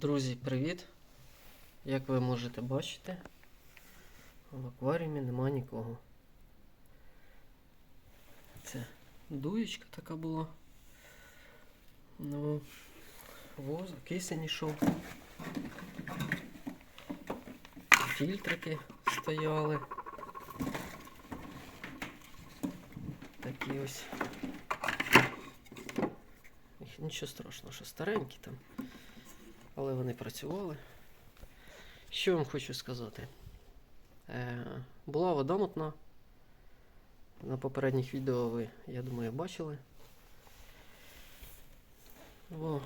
Друзі, привіт! Як ви можете бачити, в акваріумі нема нікого. Це дуєчка така була. Ну, воз, кисень ішов. Фільтрики стояли. Такі ось. Нічого страшного, що старенькі там але вони працювали. Що вам хочу сказати? Е, була вода мутна. На попередніх відео ви, я думаю, бачили. О,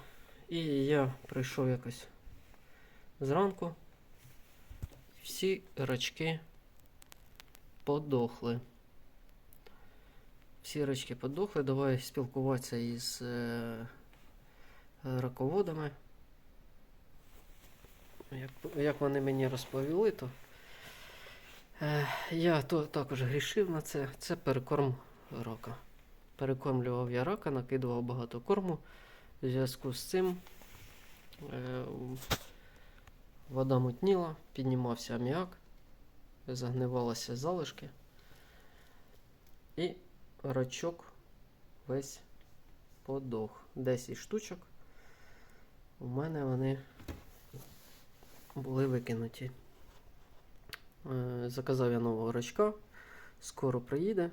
і я прийшов якось зранку. Всі рачки подохли. Всі рачки подохли. Давай спілкуватися із е, раководами. Як, як вони мені розповіли, то е, я то, також грішив на це. Це перекорм рака. Перекормлював я рака, накидував багато корму. В зв'язку з цим е, вода мутніла, піднімався аміак, загнивалися залишки. І рачок весь подох. 10 штучок. У мене вони були викинуті. Е, Заказав я нового рачка. Скоро приїде.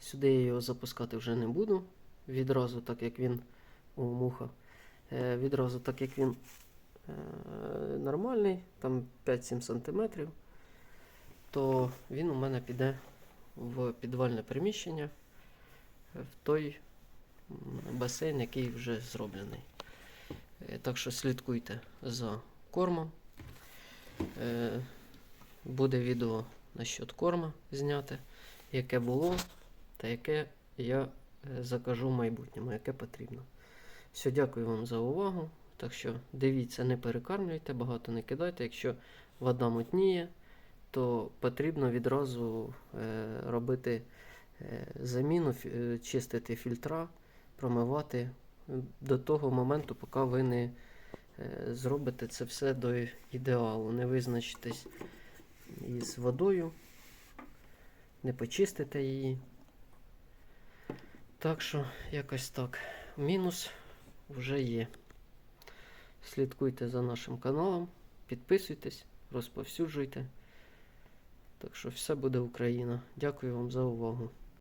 Сюди я його запускати вже не буду. Відразу, так як він у муха. Е, Відразу, так як він е, нормальний, там 5-7 см, то він у мене піде в підвальне приміщення, в той басейн, який вже зроблений. Так що слідкуйте за кормом. Е, Буде відео насчет корма зняти, яке було та яке я е, закажу в майбутньому, яке потрібно. Все, дякую вам за увагу. Так що дивіться, не перекармлюйте, багато не кидайте. Якщо вода мутніє, то потрібно відразу е, робити заміну, чистити фільтра, промивати до того моменту, поки ви не зробите це все до ідеалу, не визначитесь із водою, не почистите її. Так що, якось так. Мінус вже є. Слідкуйте за нашим каналом, підписуйтесь, розповсюджуйте. Так що все буде Україна. Дякую вам за увагу.